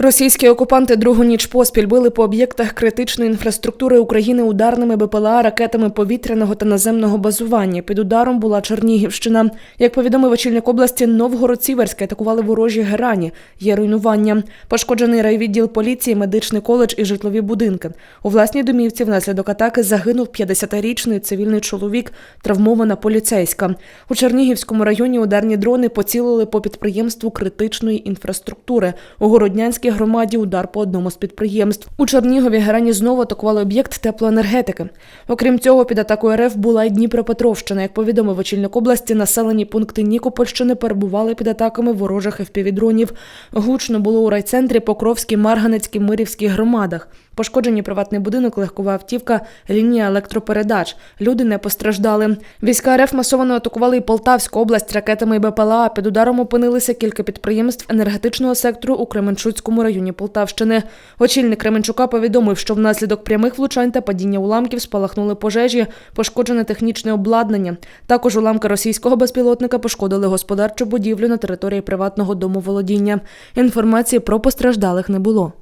Російські окупанти другу ніч поспіль били по об'єктах критичної інфраструктури України ударними БПЛА, ракетами повітряного та наземного базування. Під ударом була Чернігівщина. Як повідомив очільник області, Новгород-Сіверське атакували ворожі герані. Є руйнування. Пошкоджений райвідділ поліції, медичний коледж і житлові будинки. У власній домівці внаслідок атаки загинув 50-річний цивільний чоловік, травмована поліцейська. У Чернігівському районі ударні дрони поцілили по підприємству критичної інфраструктури. У Городнянській громаді удар по одному з підприємств. У Чернігові герані знову атакували об'єкт теплоенергетики. Окрім цього, під атакою РФ була й Дніпропетровщина. Як повідомив очільник області, населені пункти Нікопольщини перебували під атаками ворожих ФПВ-дронів. Гучно було у райцентрі Покровській, Марганецькій, Мирівській громадах. Пошкоджені приватний будинок, легкова автівка, лінія електропередач. Люди не постраждали. Війська РФ масово атакували і Полтавську область ракетами БПЛА. Під ударом опинилися кілька підприємств енергетичного сектору у Кременчуцькому районі Полтавщини. Очільник Кременчука повідомив, що внаслідок прямих влучань та падіння уламків спалахнули пожежі, пошкоджене технічне обладнання. Також уламки російського безпілотника пошкодили господарчу будівлю на території приватного домоволодіння. Інформації про постраждалих не було.